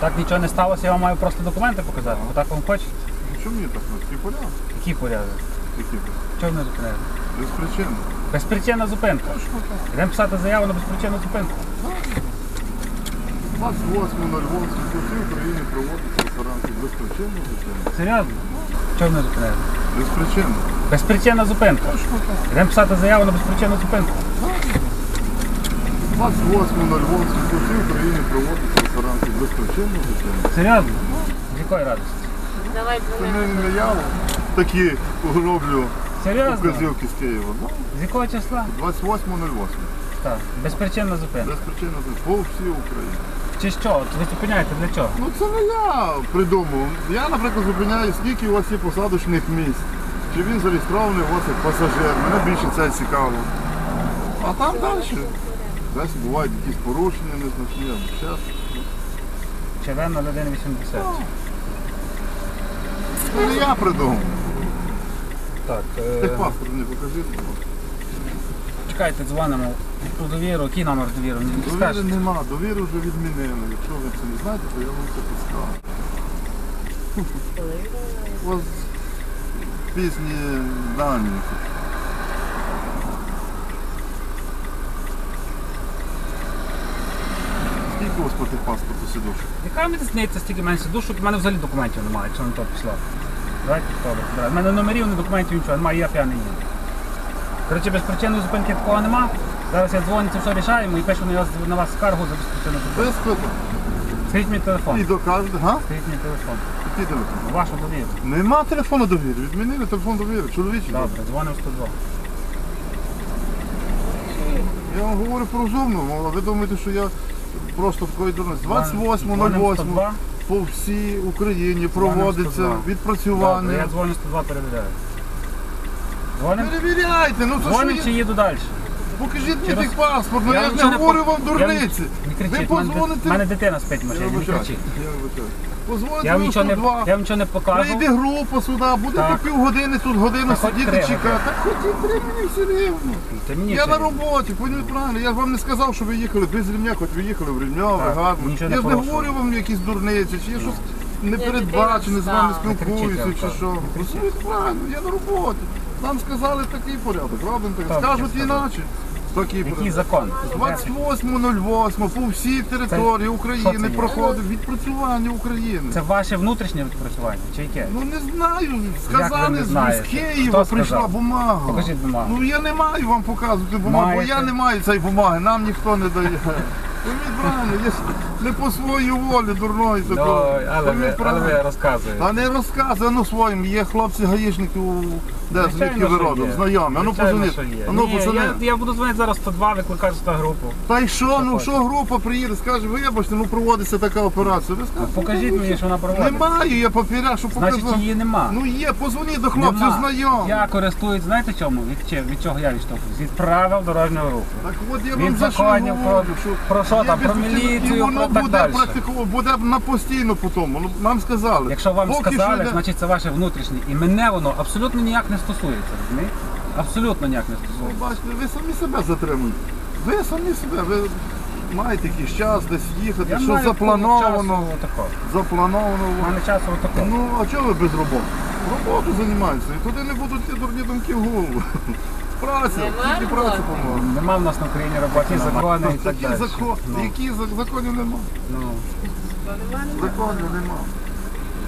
Так нічого не сталося, я вам маю просто документи показати, бо так вам хочеться. Чому мені так на порядок? Який порядок? Які? Чого не зупиняєте? Без причин. Безпричинна зупинка. Так. Йдемо писати заяву на безпричинну зупинку. 28.08 Конституції України проводиться ранку без причин. Серйозно? Чого не зупиняєте? Без причин. Безпричинна зупинка. Так. Йдемо писати заяву на безпричинну зупинку. 28.08 Конституції України проводиться ранку без причин. Серйозно? З якої радості? Давай Це не я такі роблю Серйозно? указівки з Києва. Да? З якого числа? 28.08. Так. Безпричинна зупинка. Без причин по всій Україні. Чи що? От Ви зупиняєте для чого? Ну це не я придумав. Я, наприклад, зупиняю, скільки у вас є посадочних місць. Чи він зареєстрований у вас як пасажир. Мене більше це цікаво. А там далі. Десь бувають якісь порушення незначні, або щось. ЧВ 0180. Це не я придумав. Так. Тих паспорт не покажіть. будь ласка. Чекайте, дзвонимо у довіру. Який номер довіру? Не Довіри скажете? нема, довіри вже відмінили. Якщо ви це не знаєте, то я вам це підскажу. У вас пізні дані. Скільки у вас по тих паспорту сидушок? Яка мені здається стільки менше душу, в мене взагалі документів немає, якщо не то пішло. Давайте добре. У мене номерів, не документів, нічого немає, я п'яний їду. Коротше, без причинної зупинки такого нема. Зараз я дзвоню, це все рішаємо і пишу на вас, на вас скаргу за безпричинну зупинку. Без питань. Скажіть мій І телефон. докажете, га? Скажіть мій телефон. Який телефон? Вашу довіру. Нема телефону довіри. Відмінили телефон довіри. Чоловічий. Добре, дзвонимо 102. Я вам говорю про розумну, а ви думаєте, що я просто такої дурності. Дзвонимо 28.08 по всій Україні проводиться 102. Добре, я дзвоню 102, перевіряю. Дзвонимо? Перевіряйте, ну це що Дзвонимо чи їду далі? Покажіть мені тих паспорт, ну я, ж не говорю вам дурниці. Не Ви кричіть, в мене, позвоните. дит- в мене дитина спить в Я машині, не вибачаю. кричіть. Я вибачаю. Позвоните Я вам на нічого не, 102. я вам нічого не покажу. Прийде група сюди, буде Так. півгодини, тут годину хоч сидіти, три чекати. Так ходіть три мені все рівно. Ти мені Я на роботі, поніміть правильно. Я ж вам не сказав, що ви їхали без рівня, хоч ви їхали в рівньове, Так, гарно. нічого Я ж не говорю вам якісь дурниці, чи я щось не передбачене з вами спілкуюся, чи що. Розумієте правильно, я на роботі. Нам сказали такий порядок, робимо так. Так, Скажуть іначе. Який закон? 28.08 по всій території що України це є? проходить відпрацювання України. Це ваше внутрішнє відпрацювання чи яке? Ну не знаю, ви сказали, не з знаєте? з Києва Хто прийшла сказав? бумага. Покажіть бумагу. Ну я не маю вам показувати бумагу, бо Маєте. я не маю цієї бумаги, нам ніхто не дає. Я ж не по своїй волі дурної Ну, такої. але, ви, але ви розказуєте. Та не розказуй, ну своїм, є хлопці гаїшники, у- де звідки ви родом, знайомі. А ну Звичайно, позвоніть. що є. А ну Ні, позвони. я, я буду дзвонити зараз 102, викликати 100 групу. Та й що, ну що група приїде, скаже, вибачте, ну проводиться така операція. Ви скажете, Покажіть ну, мені, що вона проводиться. Немає, я папіря, що Значить, показав. її нема. Ну є, позвоніть до хлопців Нема. знайомих. Я користуюсь, знаєте чому? Від, чи- від чого я відштовхуюсь? Від правил дорожнього руху. Так от я вам за що законів про- що про що є там, про міліцію, і воно про так буде далі. практиково, буде на постійно по тому. Ну, нам сказали. Якщо вам Поки сказали, йде- значить це ваше внутрішнє. І мене воно абсолютно ніяк не стосується, розумієте? Абсолютно ніяк не Ну, стосується. Бачите, ви самі себе затримуєте. Ви самі себе, ви маєте якийсь час десь їхати, Я що маю заплановано, часу отако. заплановано. У мене часу отако. Ну, а чого ви без роботи? Роботу займаються, і туди не будуть ті дурні думки в голову. Праця, Нема тільки праця роботи? поможе. Нема в нас на Україні роботи, закони і так Такі далі. закон, Ну, які зак- законів нема. ну. Законів нема.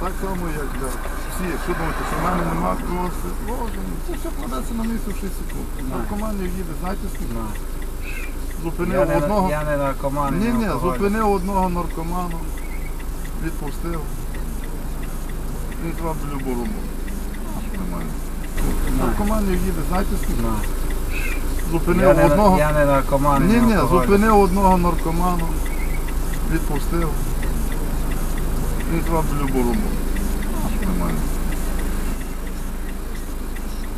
Так само, як для всі. Що думаєте, що в мене нема коси? Боже, це все кладеться на місце в 6 секунд. Наркоманів їде, знаєте скільки? Зупинив Я не, одного. я не наркоман, Ні, не ні, зупинив одного наркоману, відпустив. Він зробив любу роботу. Нормально. Наркоманів їде, знаєте скільки? Зупинив Я не, одного. я не наркоман, Ні, ні, зупинив одного наркоману, відпустив. Він зробив любу роботу. Нормально.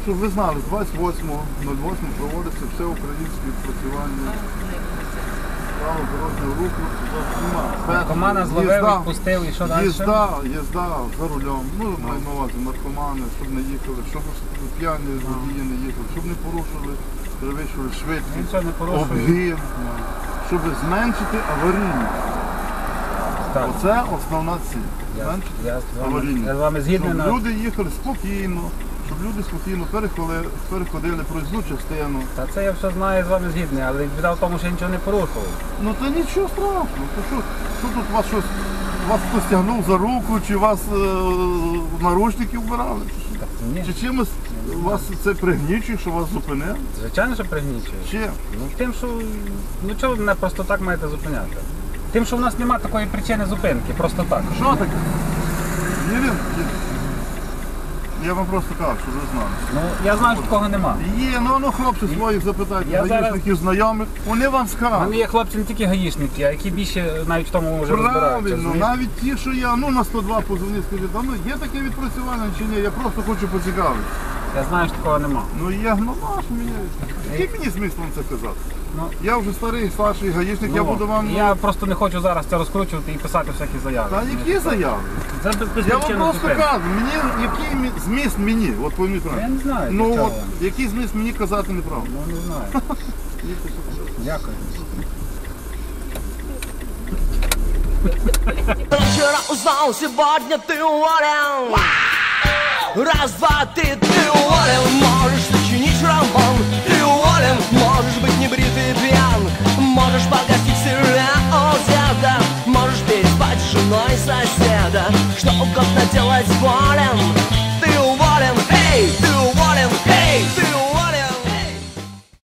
Щоб ви знали, 28.08 проводиться все українське відпрацювання. Право дорожнього руху. Наркомана зловив, відпустив і що далі? Їзда, їзда за рулем. Ну, маю на увазі наркомани, щоб не їхали, щоб п'яні водії не їхали, щоб не порушили, перевищували швидкість. Обгін, щоб зменшити аварійність. Так. Оце основна ціль. Я, я, з вами, я з вами згідний Щоб на люди їхали спокійно, щоб люди спокійно переходили, переходили проїзну частину. Та це я все знаю, з вами згідний, але біда в тому, що я нічого не порушував. Ну то нічого страшного. То що, що тут вас щось, вас хтось тягнув за руку, чи вас е, наручники вбирали? чи що? Так, ні, Чи чимось вас це пригнічує, що вас зупинили? звичайно, що пригнічує. Чи? Ну тим, що ну чого ви мене просто так маєте зупиняти? Тим, що в нас немає такої причини зупинки, просто так. Що таке? Євген, я вам просто кажу, що ви знали. Ну я знаю, що такого нема. Є, ну ну хлопців своїх запитайте, Я зараз- гаїшників, знайомих, вони вам скажуть. мене є хлопці не тільки гаїшники, а які більше навіть в тому вже розбираються. Правильно, навіть ті, що я ну на 102 позвонив, скажіть, а ну є таке відпрацювання чи ні, я просто хочу поцікавитися. Я знаю, що такого нема. Ну я, ну наш мені. Який мені смисл вам це казати? Ну, Я вже старий, старший гаїшник, я ну, буду вам. я просто не хочу зараз це розкручувати і писати всякі заяви. Та які заяви? Це без, без Я вам причини просто зупинки. кажу, мені який мі- зміст мені, от пойміть Я правильно. не знаю. для Ну чого от вам. який зміст мені казати неправду. Ну не знаю. Дякую. Вчера узнал, сегодня ты уволен Раз, два, ты, ты уволен Можешь сочинить роман Ты уволен Можешь быть небритый и пьян Можешь погасить сердце Можешь переспать с женой соседа. Что угодно делать волен